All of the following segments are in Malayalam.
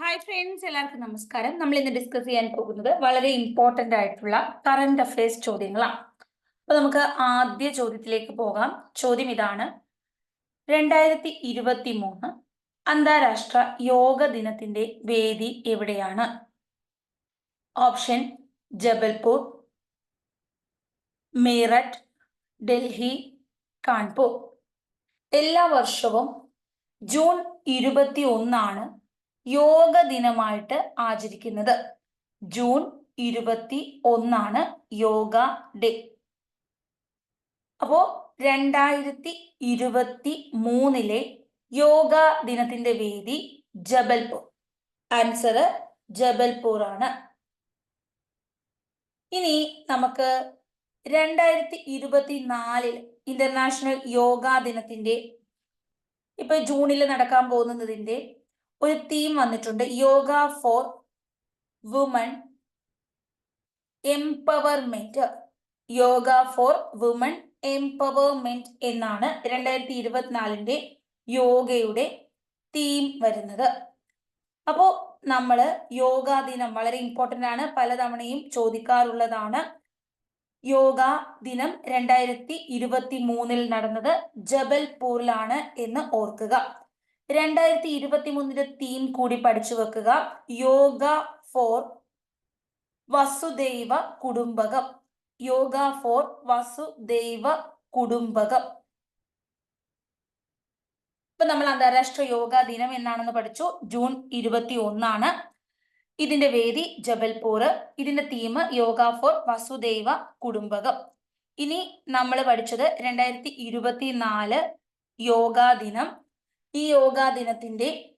ഹായ് ഫ്രണ്ട്സ് എല്ലാവർക്കും നമസ്കാരം. നമ്മൾ ഇന്ന് ഡിസ്കസ് ചെയ്യാൻ പോകുന്നത് വളരെ ഇമ്പോർട്ടന്റ് ആയിട്ടുള്ള കറന്റ് അഫയേഴ്സ് ചോദ്യങ്ങളാണ്. അപ്പൊ നമുക്ക് ആദ്യ ചോദ്യത്തിലേക്ക് പോകാം. ചോദ്യം ഇതാണ്. രണ്ടായിരത്തി ഇരുപത്തി മൂന്ന് അന്താരാഷ്ട്ര യോഗ ദിനത്തിന്റെ വേദി എവിടെയാണ്? ഓപ്ഷൻ ജബൽപൂർ മീററ്റ് ഡൽഹി കാൺപൂർ. എല്ലാ വർഷവും ജൂൺ ഇരുപത്തി ഒന്നാണ് യോഗ ദിനമായിട്ട് ആചരിക്കുന്നത്. ജൂൺ ഇരുപത്തി ഒന്നാണ് യോഗ ഡേ. അപ്പോ രണ്ടായിരത്തി ഇരുപത്തി മൂന്നിലെ യോഗ ദിനത്തിന്റെ വേദി ജബൽപൂർ. ആൻസർ ജബൽപൂർ ആണ് ഇനി നമുക്ക് രണ്ടായിരത്തി ഇരുപത്തി നാലിൽ ഇന്റർനാഷണൽ യോഗ ദിനത്തിന്റെ ഇപ്പൊ ജൂണിൽ നടക്കാൻ പോകുന്നതിന്റെ ഒരു തീം വന്നിട്ടുണ്ട്. Yoga for woman empowerment yoga for woman empowerment എന്നാണ് രണ്ടായിരത്തി ഇരുപത്തിനാലിന്റെ യോഗയുടെ തീം വരുന്നത്. അപ്പോ നമ്മൾ യോഗാ ദിനം വളരെ ഇമ്പോർട്ടന്റ് ആണ്. പലതവണയും ചോദിക്കാറുള്ളതാണ്. യോഗ ദിനം രണ്ടായിരത്തി ഇരുപത്തി മൂന്നിൽ നടന്നത് ജബൽപൂരിലാണ് എന്ന് ഓർക്കുക. രണ്ടായിരത്തി ഇരുപത്തി മൂന്നിന്റെ തീം കൂടി പഠിച്ചു വെക്കുക. യോഗ ഫോർ വസുദൈവ കുടുംബകം. യോഗ ഫോർ വസുദൈവ കുടുംബകം. ഇപ്പൊ നമ്മൾ അന്താരാഷ്ട്ര യോഗ ദിനം എന്നാണെന്ന് പഠിച്ചു. ജൂൺ ഇരുപത്തി ഒന്നാണ് ഇതിന്റെ വേദി ജബൽപൂർ. ഇതിന്റെ തീം യോഗ ഫോർ വസുദൈവ കുടുംബകം. ഇനി നമ്മൾ പഠിച്ചത് രണ്ടായിരത്തി ഇരുപത്തി നാല് യോഗാ ദിനം. ഈ യോഗാ ദിനത്തിന്റെ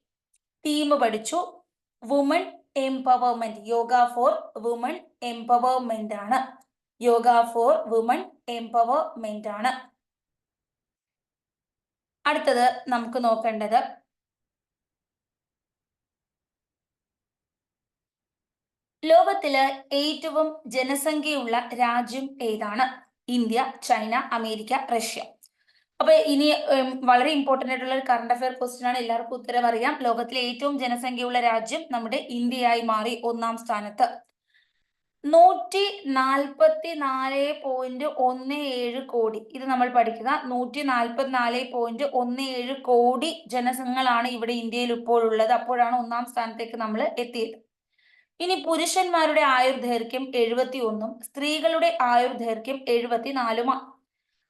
തീം പഠിച്ചു. Woman empowerment yoga for woman empowerment ആണ്. യോഗ ഫോർ വുമൺ എംപവർമെന്റ് ആണ്. അടുത്തത് നമുക്ക് നോക്കേണ്ടത് ലോകത്തിൽ ഏറ്റവും ജനസംഖ്യയുള്ള രാജ്യം ഏതാണ്? India China America Russia. അപ്പൊ ഇനി വളരെ ഇമ്പോർട്ടന്റ് ആയിട്ടുള്ള ഒരു കറണ്ട് അഫയർ ക്വസ്റ്റ്യൻ ആണ്. എല്ലാവർക്കും ഉത്തരം അറിയാം. ലോകത്തിലെ ഏറ്റവും ജനസംഖ്യയുള്ള രാജ്യം നമ്മുടെ ഇന്ത്യയായി മാറി ഒന്നാം സ്ഥാനത്ത്. നൂറ്റി നാൽപ്പത്തി നാല് പോയിന്റ് ഒന്ന് ഏഴ് കോടി. ഇത് നമ്മൾ പഠിക്കുക നൂറ്റി നാൽപ്പത്തി നാല് പോയിന്റ് ഒന്ന് ഏഴ് കോടി ജനസംഖ്യകളാണ് ഇവിടെ ഇന്ത്യയിൽ ഇപ്പോൾ ഉള്ളത്. അപ്പോഴാണ് ഒന്നാം സ്ഥാനത്തേക്ക് നമ്മൾ എത്തിയത്. ഇനി പുരുഷന്മാരുടെ ആയുർദൈർഘ്യം എഴുപത്തി ഒന്നും സ്ത്രീകളുടെ ആയുർദൈർഘ്യം എഴുപത്തിനാലുമാണ്.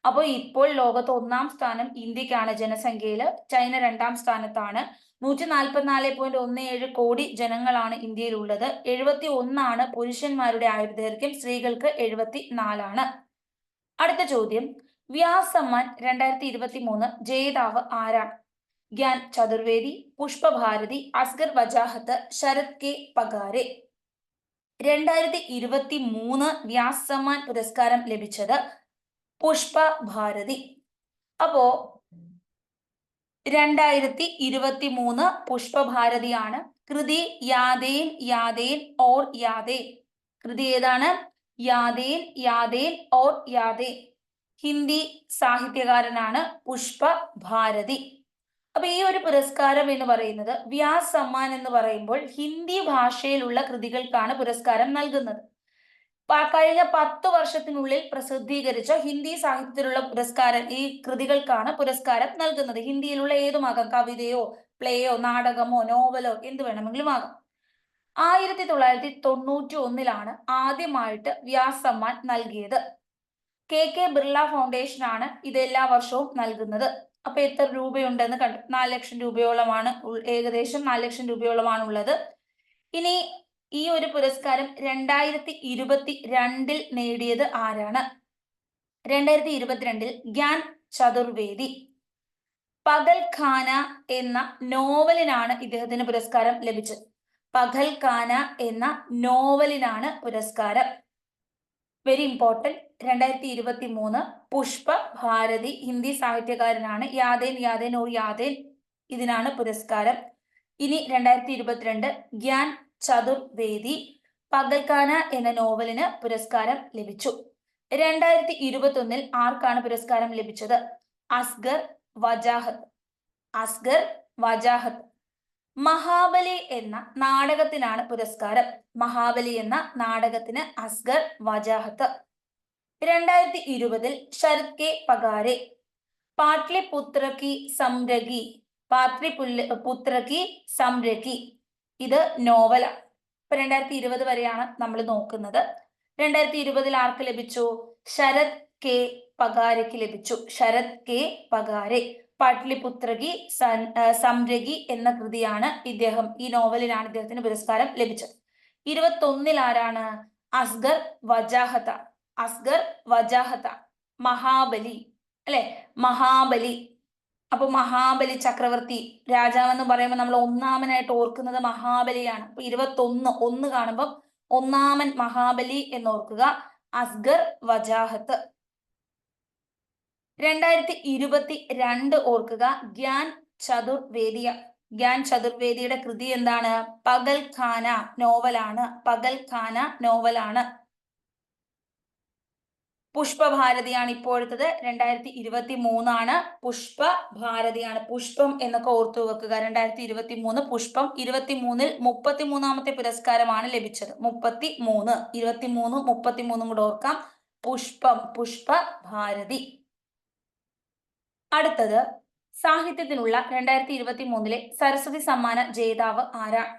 അപ്പോൾ ഇപ്പോൾ ലോകത്ത് ഒന്നാം സ്ഥാനം ഇന്ത്യക്കാണ് ജനസംഖ്യയിൽ ചൈന രണ്ടാം സ്ഥാനത്താണ്. നൂറ്റി നാൽപ്പത്തിനാല് പോയിന്റ് ഒന്ന് ഏഴ് കോടി ജനങ്ങളാണ് ഇന്ത്യയിലുള്ളത്. എഴുപത്തി ഒന്നാണ് പുരുഷന്മാരുടെ ആയുർദൈർഘ്യം. സ്ത്രീകൾക്ക് എഴുപത്തി നാലാണ് അടുത്ത ചോദ്യം. വ്യാസമ്മാൻ രണ്ടായിരത്തി ഇരുപത്തി മൂന്ന് ജേതാവ് ആരാണ്? ഗ്യാൻ ചതുർവേദി പുഷ്പഭാരതി അസ്ഗർ വജാഹത്ത് ശരത് കെ പഗാരെ. രണ്ടായിരത്തി ഇരുപത്തി മൂന്ന് വ്യാസമ്മാൻ പുരസ്കാരം ലഭിച്ചത് പുഷ്പ ഭാരതി അപ്പോ രണ്ടായിരത്തി ഇരുപത്തി മൂന്ന് പുഷ്പഭാരതിയാണ്. കൃതി യാതേൻ യാതേൻ ഓർ യാദേ കൃതി ഏതാണ്? യാതേൻ യാതേൻ ഓർ യാദേ ഹിന്ദി സാഹിത്യകാരനാണ് പുഷ്പ ഭാരതി അപ്പൊ ഈ ഒരു പുരസ്കാരം എന്ന് പറയുന്നത് വ്യാസ് സമ്മാൻ എന്ന് പറയുമ്പോൾ ഹിന്ദി ഭാഷയിലുള്ള കൃതികൾക്കാണ് പുരസ്കാരം നൽകുന്നത്. കഴിഞ്ഞ പത്ത് വർഷത്തിനുള്ളിൽ പ്രസിദ്ധീകരിച്ച ഹിന്ദി സാഹിത്യത്തിലുള്ള പുരസ്കാരം ഈ കൃതികൾക്കാണ് പുരസ്കാരം നൽകുന്നത്. ഹിന്ദിയിലുള്ള ഏതുമാകാം കവിതയോ പ്ലേയോ നാടകമോ നോവലോ എന്ത് വേണമെങ്കിലും ആകാം. ആയിരത്തി തൊള്ളായിരത്തി തൊണ്ണൂറ്റി ഒന്നിലാണ് ആദ്യമായിട്ട് വ്യാസ് സമ്മാൻ നൽകിയത്. കെ കെ ബിർള ഫൗണ്ടേഷൻ ആണ് ഇത് എല്ലാ വർഷവും നൽകുന്നത്. അപ്പൊ എത്ര രൂപയുണ്ടെന്ന് കണ്ടു. നാല് ലക്ഷം രൂപയോളമാണ് ഏകദേശം നാല് ലക്ഷം രൂപയോളമാണ് ഉള്ളത് ഇനി ഈ ഒരു പുരസ്കാരം രണ്ടായിരത്തി ഇരുപത്തി രണ്ടിൽ നേടിയത് ആരാണ്? രണ്ടായിരത്തി ഇരുപത്തിരണ്ടിൽ ഗ്യാൻ ചതുർവേദി പകൽ ഖാന എന്ന നോവലിനാണ് ഇദ്ദേഹത്തിന് പുരസ്കാരം ലഭിച്ചത്. പകൽ ഖാന എന്ന നോവലിനാണ് പുരസ്കാരം. വെരി ഇമ്പോർട്ടന്റ് രണ്ടായിരത്തി ഇരുപത്തി മൂന്ന് പുഷ്പ ഭാരതി ഹിന്ദി സാഹിത്യകാരനാണ്. യാതേൻ യാതേൻ ഓർ യാതേൻ ഇതിനാണ് പുരസ്കാരം. ഇനി രണ്ടായിരത്തി ഇരുപത്തിരണ്ട് ഗ്യാൻ ചതുർവേദി പകൽക്കാന എന്ന നോവലിന് പുരസ്കാരം ലഭിച്ചു. രണ്ടായിരത്തി ഇരുപത്തി ഒന്നിൽ ആർക്കാണ് പുരസ്കാരം ലഭിച്ചത്? അസ്ഗർ വജാഹത്ത് അസ്ഗർ വജാഹത്ത്. മഹാബലി എന്ന നാടകത്തിനാണ് പുരസ്കാരം. മഹാബലി എന്ന നാടകത്തിന് അസ്ഗർ വജാഹത്ത്. രണ്ടായിരത്തി ഇരുപതിൽ ശരത് കെ പകാരെ പാട്ലിപുത്ര കി സംരകി പാട്ലിപുല്ല പുത്ര കി സംരകി ഇത് നോവലാണ് ഇപ്പൊ രണ്ടായിരത്തി ഇരുപത് വരെയാണ് നമ്മൾ നോക്കുന്നത്. രണ്ടായിരത്തി ഇരുപതിൽ ആർക്ക് ലഭിച്ചു? ശരത് കെ പകാരയ്ക്ക് ലഭിച്ചു. ശരത് കെ പകാരെ പാട്ലിപുത്രകി സംരകി എന്ന കൃതിയാണ് ഇദ്ദേഹം ഈ നോവലിനാണ് ഇദ്ദേഹത്തിന് പുരസ്കാരം ലഭിച്ചത്. ഇരുപത്തൊന്നിൽ ആരാണ്? അസ്ഗർ വജാഹത അസ്ഗർ വജാഹത മഹാബലി. അല്ലെ? മഹാബലി. അപ്പൊ മഹാബലി ചക്രവർത്തി രാജാവെന്ന് പറയുമ്പോൾ നമ്മൾ ഒന്നാമനായിട്ട് ഓർക്കുന്നത് മഹാബലിയാണ്. അപ്പൊ ഇരുപത്തൊന്ന് ഒന്ന് കാണുമ്പോൾ ഒന്നാമൻ മഹാബലി എന്ന് ഓർക്കുക അസ്ഗർ വജാഹത്ത്. രണ്ടായിരത്തി ഇരുപത്തി രണ്ട് ഓർക്കുക. ഗ്യാൻ ചതുർവേദിയ. ഗ്യാൻ ചതുർവേദിയുടെ കൃതി എന്താണ്? പകൽ ഖാന നോവലാണ്. പകൽ ഖാന നോവലാണ്. പുഷ്പഭാരതിയാണ് ഇപ്പോഴത്തത് രണ്ടായിരത്തി ഇരുപത്തി മൂന്നാണ് പുഷ്പഭാരതിയാണ്. പുഷ്പം എന്നൊക്കെ ഓർത്തു വെക്കുക. രണ്ടായിരത്തി ഇരുപത്തി മൂന്ന് പുഷ്പം ഇരുപത്തി മൂന്നിൽ മുപ്പത്തി മൂന്നാമത്തെ പുരസ്കാരമാണ് ലഭിച്ചത്. മുപ്പത്തി മൂന്ന് ഇരുപത്തി മൂന്ന് മുപ്പത്തി മൂന്നും കൂടെ ഓർക്കാം. പുഷ്പം പുഷ്പഭാരതി. അടുത്തത് സാഹിത്യത്തിനുള്ള രണ്ടായിരത്തി ഇരുപത്തി മൂന്നിലെ സരസ്വതി സമ്മാന ജേതാവ് ആരാണ്?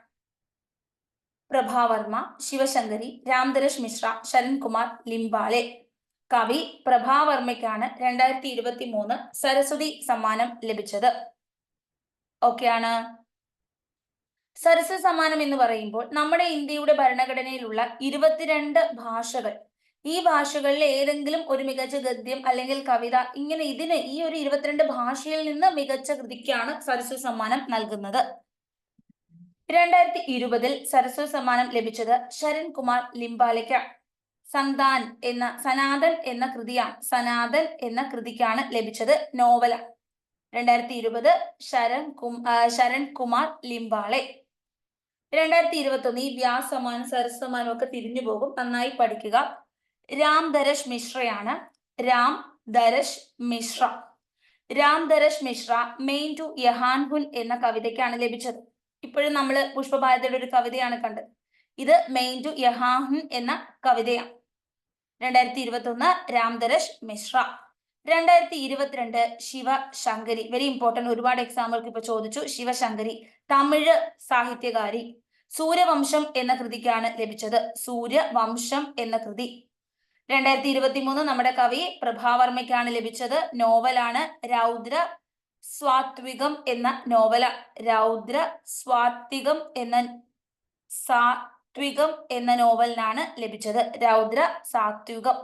പ്രഭാവർമ്മ ശിവശങ്കരി രാംദരേഷ് മിശ്ര ശരൺകുമാർ ലിംബാലെ കവി പ്രഭാവർമ്മയ്ക്കാണ് രണ്ടായിരത്തി ഇരുപത്തി മൂന്ന് സരസ്വതി സമ്മാനം ലഭിച്ചത്. ഓക്കെയാണ് സരസ്വതി സമ്മാനം എന്ന് പറയുമ്പോൾ നമ്മുടെ ഇന്ത്യയുടെ ഭരണഘടനയിലുള്ള ഇരുപത്തിരണ്ട് ഭാഷകൾ. ഈ ഭാഷകളിൽ ഏതെങ്കിലും ഒരു മികച്ച ഗദ്യം അല്ലെങ്കിൽ കവിത ഇങ്ങനെ ഇതിന് ഈ ഒരു ഇരുപത്തിരണ്ട് ഭാഷയിൽ നിന്ന് മികച്ച കൃതിക്കാണ് സരസ്വതി സമ്മാനം നൽകുന്നത്. രണ്ടായിരത്തി ഇരുപതിൽ സരസ്വതി സമ്മാനം ലഭിച്ചത് ശരൺ കുമാർ ലിംബാലയ്ക്കാണ്. സന്താൻ എന്ന സനാതൻ എന്ന കൃതിയാണ് സനാതൻ എന്ന കൃതിക്കാണ് ലഭിച്ചത് നോവല. രണ്ടായിരത്തി ഇരുപത് ശരൺ കും ശരൺ കുമാർ ലിംബാളെ. രണ്ടായിരത്തി ഇരുപത്തി ഒന്ന് ഈ വ്യാസമാൻ സരസമാനും ഒക്കെ തിരിഞ്ഞു പോകും. നന്നായി പഠിക്കുക. രാം ധരഷ് മിശ്രയാണ്. രാം ധരഷ് മിശ്ര. രാം ധരഷ് മിശ്ര മെയിൻ ടു യഹാൻഹുൽ എന്ന കവിതയ്ക്കാണ് ലഭിച്ചത്. ഇപ്പോഴും നമ്മൾ പുഷ്പഭാരതിയുടെ ഒരു കവിതയാണ് കണ്ടത്. ഇത് മെയിൻ ടു യഹാഹുൻ എന്ന കവിതയാണ്. രണ്ടായിരത്തി ഇരുപത്തി ഒന്ന് രാംദരശ് മിശ്ര. രണ്ടായിരത്തി ഇരുപത്തിരണ്ട് ശിവശങ്കരി വെരി ഇമ്പോർട്ടന്റ് ഒരുപാട് എക്സാമ്പിൾക്ക് ഇപ്പൊ ചോദിച്ചു. ശിവശങ്കരി തമിഴ് സാഹിത്യകാരി. സൂര്യവംശം എന്ന കൃതിക്കാണ് ലഭിച്ചത്. സൂര്യവംശം എന്ന കൃതി. രണ്ടായിരത്തി ഇരുപത്തി മൂന്ന് നമ്മുടെ കവി പ്രഭാവർമ്മയ്ക്കാണ് ലഭിച്ചത്. നോവലാണ് രൗദ്ര സ്വാത്വികം എന്ന നോവല. രൗദ്ര സ്വാത്വികം എന്ന സാത്വികം എന്ന നോവലിനാണ് ലഭിച്ചത്. രൗദ്ര സാത്വികം.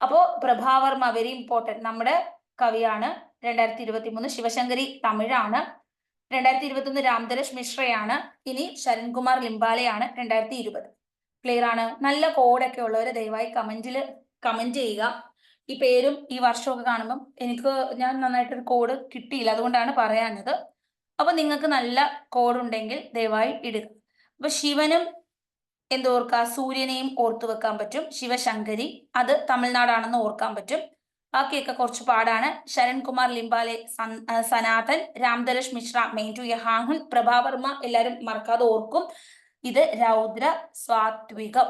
അപ്പോ പ്രഭാവർമ്മ വെരി ഇമ്പോർട്ടന്റ് നമ്മുടെ കവിയാണ്. രണ്ടായിരത്തി ഇരുപത്തി മൂന്ന് ശിവശങ്കരി തമിഴാണ്. രണ്ടായിരത്തി ഇരുപത്തി ഒന്ന് രാംദരശ് മിശ്രയാണ്. ഇനി ശരൺകുമാർ ലിംബാലയാണ് രണ്ടായിരത്തി ഇരുപത് ക്ലിയർ ആണ്? നല്ല കോഡൊക്കെ ഉള്ളവർ ദയവായി കമന്റിൽ കമന്റ് ചെയ്യുക. ഈ പേരും ഈ വർഷമൊക്കെ കാണുമ്പം എനിക്ക് ഞാൻ നന്നായിട്ടൊരു കോഡ് കിട്ടിയില്ല. അതുകൊണ്ടാണ് പറയാഞ്ഞത്. അപ്പൊ നിങ്ങൾക്ക് നല്ല കോഡ് ഉണ്ടെങ്കിൽ ദയവായി ഇടുക. അപ്പൊ ശിവനും എന്തോർക്കുക സൂര്യനെയും ഓർത്തു വെക്കാൻ പറ്റും. ശിവശങ്കരി അത് തമിഴ്നാടാണെന്ന് ഓർക്കാൻ പറ്റും. ബാക്കിയൊക്കെ കുറച്ച് പാടാണ്. ശരൺകുമാർ ലിംബാലെ സനാതൻ രാംധരഷ് മിശ്ര മെയിന്റു യഹാഹുൻ പ്രഭാവർമ്മ എല്ലാരും മറക്കാതെ ഓർക്കും. ഇത് രൗദ്ര സ്വാത്വികം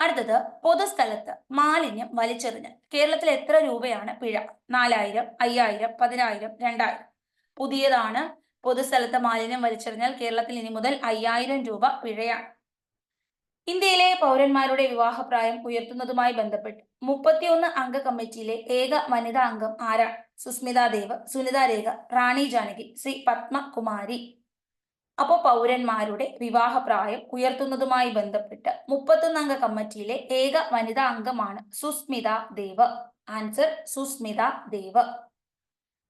അടുത്തത് പൊതുസ്ഥലത്ത് മാലിന്യം വലിച്ചെറിഞ്ഞ്. കേരളത്തിൽ എത്ര രൂപയാണ് പിഴ? നാലായിരം അയ്യായിരം പതിനായിരം രണ്ടായിരം. പുതിയതാണ് പൊതുസ്ഥലത്ത് മാലിന്യം വലിച്ചെറിഞ്ഞാൽ കേരളത്തിൽ ഇനി മുതൽ അയ്യായിരം രൂപ പിഴയാണ്. ഇന്ത്യയിലെ പൗരന്മാരുടെ വിവാഹപ്രായം ഉയർത്തുന്നതുമായി ബന്ധപ്പെട്ട് മുപ്പത്തിയൊന്ന് അംഗ കമ്മിറ്റിയിലെ ഏക വനിതാ അംഗം ആരാ? സുസ്മിത ദേവ് സുനിത രേഖ റാണി ജാനകി ശ്രീ പത്മകുമാരി. അപ്പോൾ പൗരന്മാരുടെ വിവാഹപ്രായം ഉയർത്തുന്നതുമായി ബന്ധപ്പെട്ട് മുപ്പത്തൊന്ന് അംഗ കമ്മിറ്റിയിലെ ഏക വനിതാ അംഗമാണ് സുസ്മിത ദേവ്. ആൻസർ സുസ്മിത ദേവ്.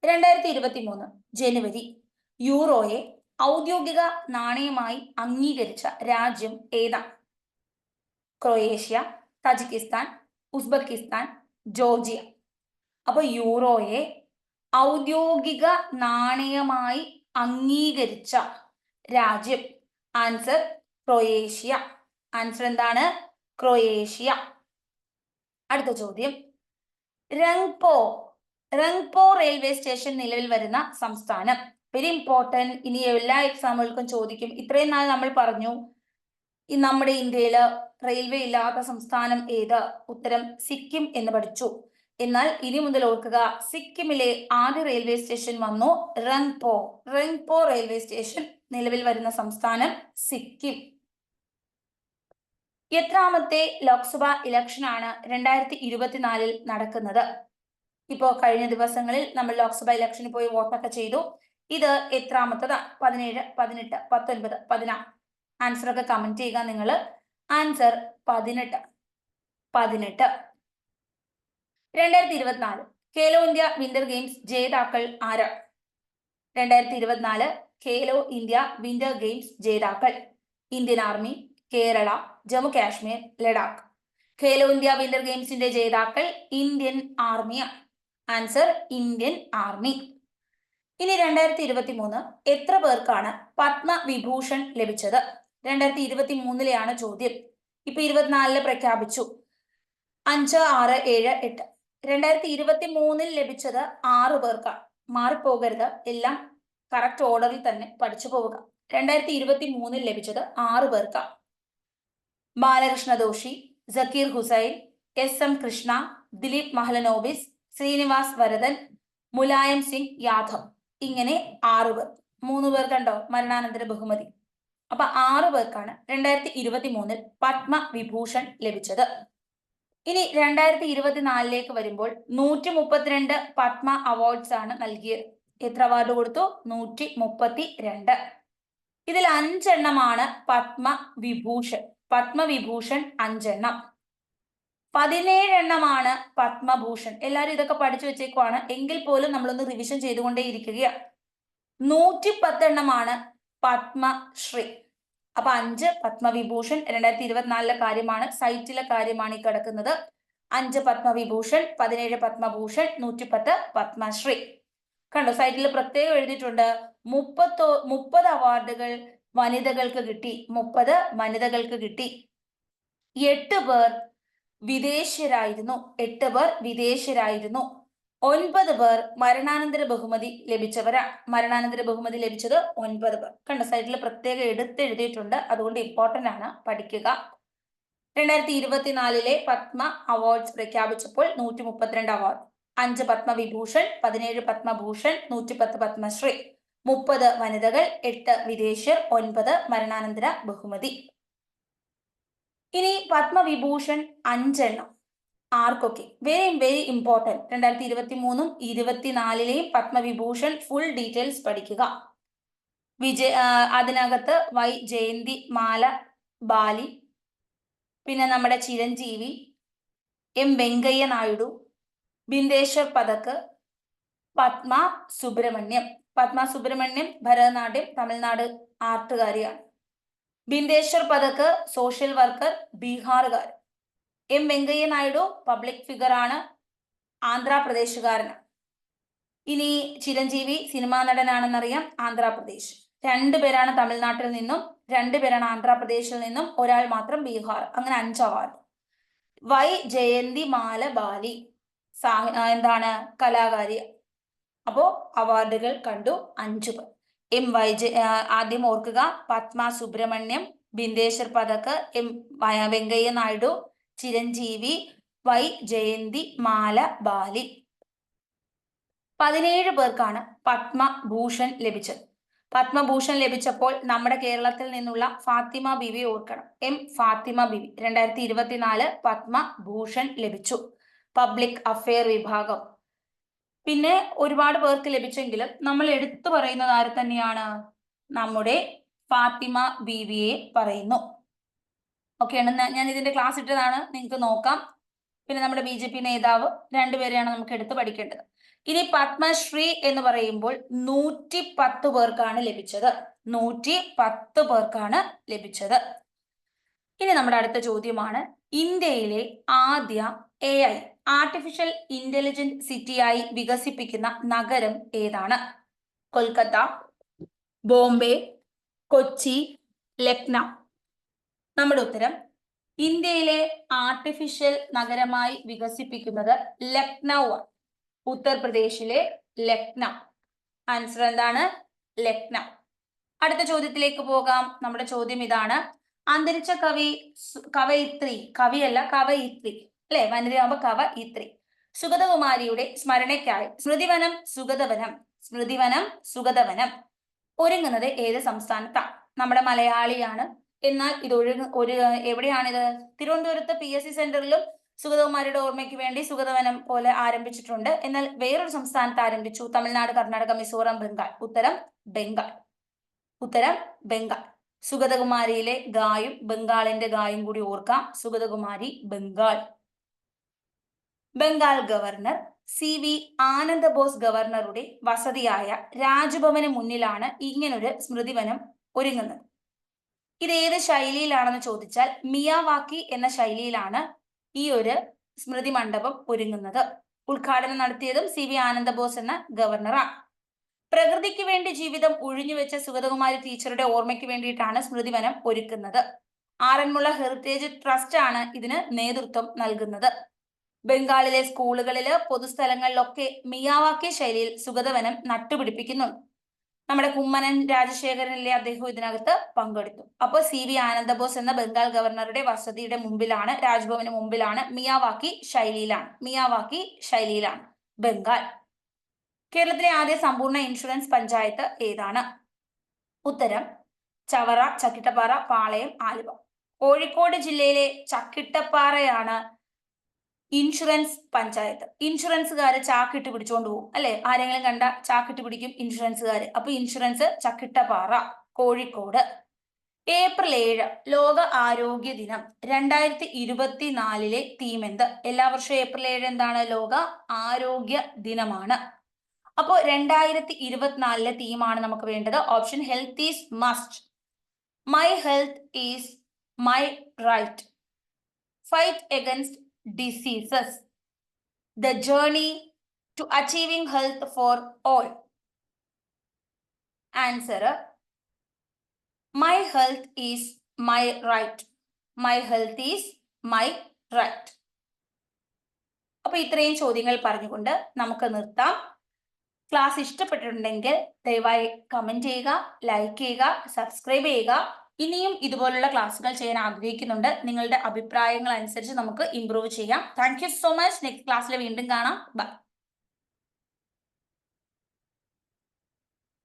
രണ്ടായിരത്തി ഇരുപത്തി മൂന്ന് ജനുവരി യൂറോയെ ഔദ്യോഗിക നാണയമായി അംഗീകരിച്ച രാജ്യം ഏതാണ് ക്രൊയേഷ്യ തജിക്കിസ്ഥാൻ ഉസ്ബെക്കിസ്ഥാൻ ജോർജിയ. അപ്പോൾ യൂറോയെ ഔദ്യോഗിക നാണയമായി അംഗീകരിച്ച രാജ്യം. Answer Croatia. ആൻസർ എന്താണ്? ക്രൊയേഷ്യ. അടുത്ത ചോദ്യം. റങ്പോ റങ്പോ റെയിൽവേ സ്റ്റേഷൻ നിലവിൽ വരുന്ന സംസ്ഥാനം. വെരി ഇമ്പോർട്ടന്റ് ഇനി എല്ലാ എക്സാമുകൾക്കും ചോദിക്കും. ഇത്രയും നാൾ നമ്മൾ പറഞ്ഞു. ഈ നമ്മുടെ ഇന്ത്യയിൽ റെയിൽവേ ഇല്ലാത്ത സംസ്ഥാനം ഏത്? ഉത്തരം സിക്കിം എന്ന് പഠിച്ചു. എന്നാൽ ഇനി മുതൽ ഓർക്കുക സിക്കിമിലെ ആദ്യ റെയിൽവേ സ്റ്റേഷൻ വന്നു റങ്പോ റങ്പോ റെയിൽവേ സ്റ്റേഷൻ നിലവിൽ വരുന്ന സംസ്ഥാനം സിക്കിം. എത്രാമത്തെ ലോക്സഭാ ഇലക്ഷൻ ആണ് രണ്ടായിരത്തി ഇരുപത്തിനാലിൽ നടക്കുന്നത്. ഇപ്പോ കഴിഞ്ഞ ദിവസങ്ങളിൽ നമ്മൾ ലോക്സഭാ ഇലക്ഷന് പോയി വോട്ടൊക്കെ ചെയ്തു. ഇത് എത്രാമത്തതാണ്? പതിനേഴ് പതിനെട്ട് പത്തൊൻപത് പതിനാറ് ആൻസർ ഒക്കെ കമന്റ് ചെയ്യുക. നിങ്ങൾ ആൻസർ പതിനെട്ട്. പതിനെട്ട്. രണ്ടായിരത്തി ഇരുപത്തിനാല് ഖേലോ ഇന്ത്യ വിന്റർ ഗെയിംസ് ജേതാക്കൾ ആര്? രണ്ടായിരത്തി ഇരുപത്തിനാല് ഖേലോ ഇന്ത്യ വിന്റർ ഗെയിംസ് ജേതാക്കൾ Indian army Kerala Jammu Kashmir Ladakh Khelo India winter ഗെയിംസിന്റെ ജേതാക്കൾ ഇന്ത്യൻ ആർമിയാണ് ആൻസർ ഇന്ത്യൻ ആർമി ഇനി രണ്ടായിരത്തി ഇരുപത്തി മൂന്ന് എത്ര പേർക്കാണ് പത്മവിഭൂഷൺ ലഭിച്ചത്? രണ്ടായിരത്തി ഇരുപത്തി മൂന്നിലെയാണ് ചോദ്യം. ഇപ്പൊ ഇരുപത്തിനാലിൽ പ്രഖ്യാപിച്ചു. അഞ്ച് ആറ് ഏഴ് എട്ട്. രണ്ടായിരത്തി ഇരുപത്തി മൂന്നിൽ ലഭിച്ചത് ആറ് പേർക്കാണ്. മാറിപ്പോകരുത്. എല്ലാം കറക്റ്റ് ഓർഡറിൽ തന്നെ പഠിച്ചു പോവുക. രണ്ടായിരത്തി ഇരുപത്തി മൂന്നിൽ ലഭിച്ചത് ആറ് പേർക്കാണ്. Balkrishna Doshi Zakir Hussain S M Krishna Dilip Mahalanobis Srinivas Varadan Mulayam Singh Yadav. ഇങ്ങനെ ആറ് പേർ. മൂന്ന് പേർ കണ്ടോ മരണാനന്തര ബഹുമതി. അപ്പൊ ആറ് പേർക്കാണ് രണ്ടായിരത്തി ഇരുപത്തി മൂന്നിൽ പത്മവിഭൂഷൺ ലഭിച്ചത്. ഇനി രണ്ടായിരത്തി ഇരുപത്തിനാലിലേക്ക് വരുമ്പോൾ നൂറ്റി മുപ്പത്തിരണ്ട് പത്മ അവാർഡ്സ് ആണ് നൽകിയത് എത്ര അവാർഡ് കൊടുത്തു? നൂറ്റി മുപ്പത്തി രണ്ട് ഇതിൽ അഞ്ചെണ്ണമാണ് പത്മവിഭൂഷൺ പത്മവിഭൂഷൺ അഞ്ചെണ്ണം. പതിനേഴെണ്ണമാണ് പത്മഭൂഷൺ. എല്ലാവരും ഇതൊക്കെ പഠിച്ചു വെച്ചേക്കുവാണ്. എങ്കിൽ പോലും നമ്മളൊന്ന് റിവിഷൻ ചെയ്തുകൊണ്ടേ ഇരിക്കുകയാണ് നൂറ്റി പത്തെണ്ണമാണ് പത്മശ്രീ. അപ്പൊ അഞ്ച് പത്മവിഭൂഷൺ രണ്ടായിരത്തി ഇരുപത്തിനാലിലെ കാര്യമാണ്. സൈറ്റിലെ കാര്യമാണ് ഈ കിടക്കുന്നത്. അഞ്ച് പത്മവിഭൂഷൺ പതിനേഴ് പത്മഭൂഷൺ നൂറ്റിപ്പത്ത് പത്മശ്രീ. കണ്ടോ സൈറ്റിൽ പ്രത്യേകം എഴുതിയിട്ടുണ്ട്. മുപ്പത്തോ മുപ്പത് അവാർഡുകൾ വനിതകൾക്ക് കിട്ടി. മുപ്പത് വനിതകൾക്ക് കിട്ടി. എട്ട് പേർ വിദേശരായിരുന്നു. എട്ട് പേർ വിദേശരായിരുന്നു. ഒൻപത് പേർ മരണാനന്തര ബഹുമതി ലഭിച്ചവരാ. മരണാനന്തര ബഹുമതി ലഭിച്ചത് ഒൻപത് പേർ. കണ്ട സൈഡിൽ പ്രത്യേകം എടുത്തെഴുതിയിട്ടുണ്ട് അതുകൊണ്ട് ഇമ്പോർട്ടന്റ് ആണ്. പഠിക്കുക. രണ്ടായിരത്തി ഇരുപത്തിനാലിലെ പത്മ അവാർഡ്സ് പ്രഖ്യാപിച്ചപ്പോൾ നൂറ്റി മുപ്പത്തിരണ്ട് അവാർഡ് അഞ്ച് പത്മവിഭൂഷൺ പതിനേഴ് പത്മഭൂഷൺ നൂറ്റിപ്പത്ത് പത്മശ്രീ മുപ്പത് വനിതകൾ എട്ട് വിദേശർ ഒൻപത് മരണാനന്തര ബഹുമതി. ഇനി പത്മവിഭൂഷൺ അഞ്ചെണ്ണം. ആർക്കൊക്കെ? വെരി വെരി ഇമ്പോർട്ടന്റ് രണ്ടായിരത്തി ഇരുപത്തി മൂന്നും ഇരുപത്തിനാലിലെയും പത്മവിഭൂഷൺ ഫുൾ ഡീറ്റെയിൽസ് പഠിക്കുക. വിജയ അതിനകത്ത് വൈ ജയന്തി മാല ബാലി പിന്നെ നമ്മുടെ ചിരഞ്ജീവി എം വെങ്കയ്യ നായിഡു ബിന്ദേശ്വർ പതക്ക് പത്മ സുബ്രഹ്മണ്യം. പത്മ സുബ്രഹ്മണ്യം ഭരതനാട്യം തമിഴ്നാട് ആർട്ടുകാരിയാണ്. Bindeshwar Pathak social worker ബീഹാറുകാർ M Venkaiah Naidu public figure ആണ്. ആന്ധ്രാപ്രദേശുകാരനാണ് ഇനി ചിരഞ്ജീവി സിനിമാ നടനാണെന്നറിയാം ആന്ധ്രാപ്രദേശ്. രണ്ടുപേരാണ് തമിഴ്നാട്ടിൽ നിന്നും രണ്ടുപേരാണ് ആന്ധ്രാപ്രദേശിൽ നിന്നും ഒരാൾ മാത്രം ബീഹാർ അങ്ങനെ അഞ്ച് award Vyjayanthimala Bali എന്താണ് കലാകാരി. അപ്പോ അവാർഡുകൾ കണ്ടു അഞ്ചു പേർ. എം വൈ ജ ആദ്യം ഓർക്കുക Padma Subrahmanyam Bindeshwar Pathak M Venkaiah Naidu Chiranjeevi Vyjayanthimala Bali. പതിനേഴ് പേർക്കാണ് പത്മഭൂഷൺ ലഭിച്ചത്. പത്മഭൂഷൺ ലഭിച്ചപ്പോൾ നമ്മുടെ കേരളത്തിൽ നിന്നുള്ള ഫാത്തിമ ബിവി ഓർക്കണം. എം ഫാത്തിമ ബിവി. രണ്ടായിരത്തി ഇരുപത്തിനാല് പത്മഭൂഷൺ ലഭിച്ചു. പബ്ലിക് അഫെയർ വിഭാഗം. പിന്നെ ഒരുപാട് പേർക്ക് ലഭിച്ചെങ്കിലും നമ്മൾ എടുത്തു പറയുന്നത് ആര് തന്നെയാണ്? നമ്മുടെ ഫാത്തിമ ബിവിയെ പറയുന്നു. ഓക്കെ ഞാൻ ഇതിന്റെ ക്ലാസ് ഇട്ടതാണ്. നിങ്ങൾക്ക് നോക്കാം. പിന്നെ നമ്മുടെ ബി ജെ പി നേതാവ് രണ്ടുപേരെയാണ് നമുക്ക് എടുത്ത് പഠിക്കേണ്ടത്. ഇനി പത്മശ്രീ എന്ന് പറയുമ്പോൾ നൂറ്റി പത്ത് പേർക്കാണ് ലഭിച്ചത്. നൂറ്റി പത്ത് പേർക്കാണ് ലഭിച്ചത്. ഇനി നമ്മുടെ അടുത്ത ചോദ്യമാണ്. ഇന്ത്യയിലെ ആദ്യ എ ഐ ആർട്ടിഫിഷ്യൽ ഇന്റലിജന്റ് സിറ്റിയായി വികസിപ്പിക്കുന്ന നഗരം ഏതാണ്? കൊൽക്കത്ത ബോംബെ കൊച്ചി ലക്നൗ. നമ്മുടെ ഉത്തരം ഇന്ത്യയിലെ ആർട്ടിഫിഷ്യൽ നഗരമായി വികസിപ്പിക്കുന്നത് ലക്നൗ ആണ്. ഉത്തർപ്രദേശിലെ ലക്നൗ. ആൻസർ എന്താണ്? ലക്നൗ. അടുത്ത ചോദ്യത്തിലേക്ക് പോകാം. നമ്മുടെ ചോദ്യം ഇതാണ്. അന്തരിച്ച കവി കവയിത്രി കവിയല്ല കവയിത്രി. അല്ലെ? വനിതയാകുമ്പോ കവയിത്രി. സുഗതകുമാരിയുടെ സ്മരണയ്ക്കായി. സ്മൃതിവനം സുഗതവനം. സ്മൃതിവനം സുഗതവനം. ഒരുങ്ങുന്നത് ഏത് സംസ്ഥാനത്താണ് നമ്മുടെ മലയാളിയാണ് എന്നാൽ ഇത് ഒഴുങ്ങ ഒരു എവിടെയാണിത്? തിരുവനന്തപുരത്ത് പി എസ് സി സെന്ററിലും സുഗതകുമാരിയുടെ ഓർമ്മയ്ക്ക് വേണ്ടി സുഗതവനം പോലെ ആരംഭിച്ചിട്ടുണ്ട്. എന്നാൽ വേറൊരു സംസ്ഥാനത്ത് ആരംഭിച്ചു. തമിഴ്നാട് കർണാടക മിസോറാം ബംഗാൾ. ഉത്തരം ബംഗാൾ. ഉത്തരം ബംഗാൾ. സുഗതകുമാരിയിലെ ഗായും ബംഗാളിന്റെ ഗായും കൂടി ഓർക്കാം. Sugathakumari Bengal. Bengal governor C V Ananda Bose ഗവർണറുടെ വസതിയായ രാജ്ഭവന് മുന്നിലാണ് ഇങ്ങനൊരു സ്മൃതിവനം ഒരുങ്ങുന്നത്. ഇത് ഏത് ശൈലിയിലാണെന്ന് ചോദിച്ചാൽ മിയാവാക്കി എന്ന ശൈലിയിലാണ് ഈ ഒരു സ്മൃതി മണ്ഡപം ഒരുങ്ങുന്നത്. ഉദ്ഘാടനം നടത്തിയതും സി വി ആനന്ദബോസ് എന്ന ഗവർണറാണ് പ്രകൃതിക്ക് വേണ്ടി ജീവിതം ഒഴിഞ്ഞുവെച്ച സുഗതകുമാരി ടീച്ചറുടെ ഓർമ്മയ്ക്ക് വേണ്ടിയിട്ടാണ് സ്മൃതിവനം ഒരുക്കുന്നത്. ആറന്മുള ഹെറിറ്റേജ് ട്രസ്റ്റ് ആണ് ഇതിന് നേതൃത്വം നൽകുന്നത്. ബംഗാളിലെ സ്കൂളുകളിൽ പൊതുസ്ഥലങ്ങളിലൊക്കെ മിയാവാക്കി ശൈലിയിൽ സുഗതവനം നട്ടുപിടിപ്പിക്കുന്നുണ്ട് നമ്മുടെ കുമ്മനൻ രാജശേഖരനിലെ അദ്ദേഹം ഇതിനകത്ത് പങ്കെടുത്തു. അപ്പോൾ സി വി ആനന്ദബോസ് എന്ന ബംഗാൾ ഗവർണറുടെ വസതിയുടെ മുമ്പിലാണ് രാജ്ഭവന് മുമ്പിലാണ് മിയാവാക്കി ശൈലിയിലാണ് മിയാവാക്കി ശൈലിയിലാണ് ബംഗാൾ. കേരളത്തിലെ ആദ്യ സമ്പൂർണ ഇൻഷുറൻസ് പഞ്ചായത്ത് ഏതാണ്? ഉത്തരം ചവറ ചക്കിട്ടപ്പാറ പാളയം ആലുവ. കോഴിക്കോട് ജില്ലയിലെ ചക്കിട്ടപ്പാറയാണ് ഇൻഷുറൻസ് പഞ്ചായത്ത്. ഇൻഷുറൻസുകാരെ ചാക്കിട്ട് പിടിച്ചോണ്ട് പോകും അല്ലെ? ആരെങ്കിലും കണ്ട ചാക്കിട്ട് പിടിക്കും ഇൻഷുറൻസുകാര്. അപ്പൊ ഇൻഷുറൻസ് ചക്കിട്ടപാറ കോഴിക്കോട്. ഏപ്രിൽ ഏഴ് ലോക ആരോഗ്യ ദിനം. രണ്ടായിരത്തി ഇരുപത്തിനാലിലെ തീം എന്ത്? എല്ലാ വർഷവും ഏപ്രിൽ ഏഴ് എന്താണ്? ലോക ആരോഗ്യ ദിനമാണ്. അപ്പോൾ രണ്ടായിരത്തി ഇരുപത്തിനാലിലെ തീമാണ് നമുക്ക് വേണ്ടത്. Option health is must my health is my right fight against diseases The journey to achieving health for all. Answer. My health is my right. My health is my right. അപ്പൊ ഇത്രയും ചോദ്യങ്ങൾ പറഞ്ഞുകൊണ്ട് നമുക്ക് നിർത്താം ക്ലാസ് ഇഷ്ടപ്പെട്ടിട്ടുണ്ടെങ്കിൽ ദയവായി കമന്റ് ചെയ്യുക ലൈക്ക് ചെയ്യുക സബ്സ്ക്രൈബ് ചെയ്യുക ഇനിയും ഇതുപോലുള്ള ക്ലാസ്സുകൾ ചെയ്യാൻ ആഗ്രഹിക്കുന്നുണ്ട്. നിങ്ങളുടെ അഭിപ്രായങ്ങൾ അനുസരിച്ച് നമുക്ക് ഇംപ്രൂവ് ചെയ്യാം. താങ്ക് സോ മച്ച് നെക്സ്റ്റ് ക്ലാസ്സിൽ വീണ്ടും കാണാം. ബൈ